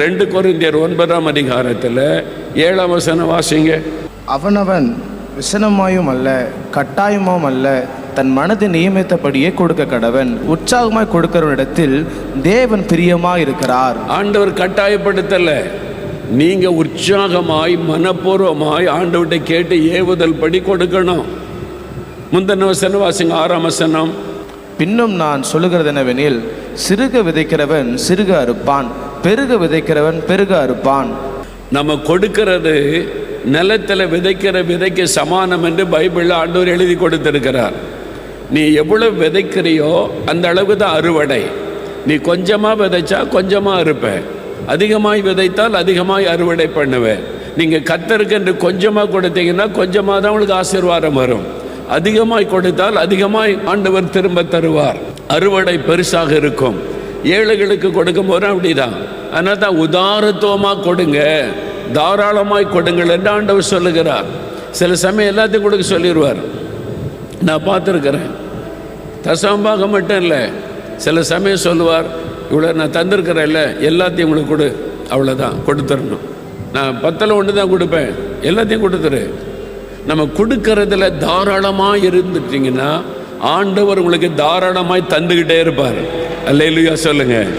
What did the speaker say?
ரெண்டு கொரிந்தியர் ஒன்பதாம் அதிகாரத்தில் ஏழாம் வசனம் வாசிங்க. அவனவன் விசனமாயும் அல்ல கட்டாயமாயும் அல்ல தன் மனதை நியமித்தபடியே கொடுக்க கடவன். உற்சாகமாய் கொடுக்கிறவனிடத்தில் தேவன் பிரியமாய் இருக்கிறார் ஆண்டவர் கட்டாயப்படுத்தல. நீங்க உற்சாகமாய் மனப்பூர்வமாய் ஆண்டவர்கிட்ட கேட்டு ஏவுதல் படி கொடுக்கணும். முந்தின வசனம் வாசிங்க ஆறாம் வசனம். பின்னும் நான் சொல்லுகிறதெனவெனில் சிறுக விதைக்கிறவன் சிறுக அறுப்பான் பெருக விதைக்கிறவன் பெருக அறுப்பான். நம்ம கொடுக்கிறது நிலத்தில் விதைக்கிற விதைக்கு சமானம் என்று பைபிளில் ஆண்டோர் எழுதி கொடுத்திருக்கிறார். நீ எவ்வளவு விதைக்கிறியோ அந்த அளவுக்கு தான் அறுவடை. நீ கொஞ்சமாக விதைச்சா கொஞ்சமாக அறுப்பேன் அதிகமாய் விதைத்தால் அதிகமாய் அறுவடை பண்ணுவேன் நீங்கள் கத்தருக்கு என்று கொஞ்சமாக கொடுத்தீங்கன்னா கொஞ்சமாக தான் உங்களுக்கு ஆசீர்வாதம் வரும். அதிகமாய் கொடுத்தால் அதிகமாய் ஆண்டவர் திரும்ப தருவார். அறுவடை பெருசாக இருக்கும். ஏழைகளுக்கு கொடுக்கும் போது அப்படிதான். அதனால தான் உதாரத்துவமாக கொடுங்க. தாராளமாய் கொடுங்கள் என்று ஆண்டவர் சொல்லுகிறார். சில சமயம் எல்லாத்தையும் கொடுக்க சொல்லிடுவார். நான் பார்த்துருக்குறேன். தசம்பாக மட்டும் இல்லை. சில சமயம் சொல்லுவார் இவ்வளோ நான் தந்திருக்கிறேன்ல எல்லாத்தையும் உங்களுக்கு கொடு. அவ்வளோதான் கொடுத்துடணும். நான் பத்தில் ஒன்று தான் கொடுப்பேன். எல்லாத்தையும் கொடுத்துரு நம்ம கொடுக்கறதுல தாராளமாக இருந்துட்டீங்கன்னா ஆண்டவர் உங்களுக்கு தாராளமாய் தந்துக்கிட்டே இருப்பார். அல்லையா சொல்லுங்கள்